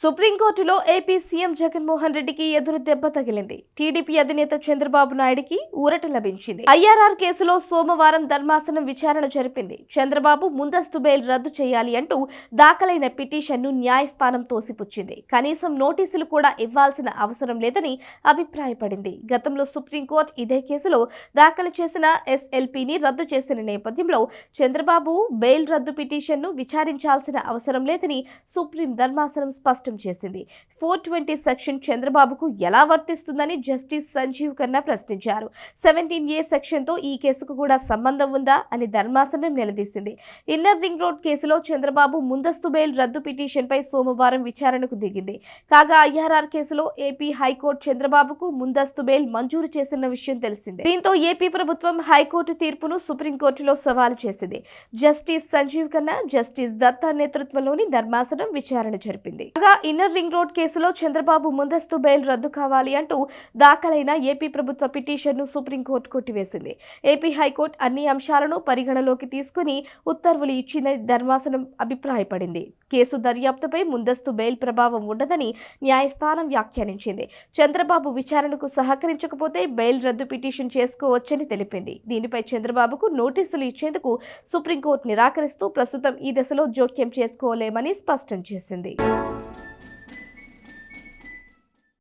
సుప్రీంకోర్టులో AP CM Jaganmohan రెడ్డికి ఎదురు దెబ్బ తగిలింది. టీడీపీ అధినేత చంద్రబాబు నాయుడికి ఊరట లభించింది. ఐఆర్ఆర్ కేసులో సోమవారం ధర్మాసనం విచారణ జరిపింది. చంద్రబాబు ముందస్తు బెయిల్ రద్దు చేయాలి అంటూ దాఖలైన పిటిషన్ను న్యాయస్థానం తోసిపుచ్చింది. కనీసం నోటీసులు కూడా ఇవ్వాల్సిన అవసరం లేదని అభిప్రాయపడింది. గతంలో సుప్రీంకోర్టు ఇదే కేసులో దాఖలు చేసిన ఎస్ఎల్పిని రద్దు చేసిన నేపథ్యంలో చంద్రబాబు బెయిల్ రద్దు పిటిషన్ను విచారించాల్సిన అవసరం లేదని సుప్రీం ధర్మాసనం స్పష్టం చేసింది. ఫోర్ ట్వంటీ సెక్షన్ చంద్రబాబుకు ఎలా వర్తిస్తుందని జస్టిస్ సంజీవ్ ఖన్నా ప్రశ్నించారు. సెవెంటీన్ ఏ సెక్షన్తో ఈ కేసుకు కూడా సంబంధం ఉందా అని ధర్మాసనం నిలదీసింది. ఇన్నర్ రింగ్ రోడ్ కేసులో చంద్రబాబు ముందస్తు బెయిల్ రద్దు పిటిషన్పై సోమవారం విచారణకు దిగింది. కాగా ఐఆర్ఆర్ కేసులో ఏపీ హైకోర్టు చంద్రబాబుకు ముందస్తు బెయిల్ మంజూరు చేసిన విషయం తెలిసిందే. దీంతో ఏపీ ప్రభుత్వం హైకోర్టు తీర్పును సుప్రీంకోర్టులో సవాలు చేసింది. జస్టిస్ సంజీవ్ ఖన్నా జస్టిస్ దత్తా నేతృత్వంలోని ధర్మాసనం విచారణ జరిపింది. కాగా ఇన్నర్ రింగ్ రోడ్ కేసులో చంద్రబాబు ముందస్తు బెయిల్ రద్దు కావాలి అంటూ దాఖలైన ఏపీ ప్రభుత్వ పిటిషన్ను సుప్రీంకోర్టు కొట్టివేసింది. ఏపీ హైకోర్టు అన్ని అంశాలను పరిగణలోకి తీసుకుని ఉత్తర్వులు ఇచ్చిందని ధర్మాసనం అభిప్రాయపడింది. కేసు దర్యాప్తుపై ముందస్తు బెయిల్ ప్రభావం ఉండదని న్యాయస్థానం వ్యాఖ్యానించింది. చంద్రబాబు విచారణకు సహకరించకపోతే బెయిల్ రద్దు పిటిషన్ చేసుకోవచ్చని తెలిపింది. దీనిపై చంద్రబాబుకు నోటీసులు ఇచ్చేందుకు సుప్రీంకోర్టు నిరాకరిస్తూ ప్రస్తుతం ఈ దశలో జోక్యం చేసుకోలేమని స్పష్టం చేసింది.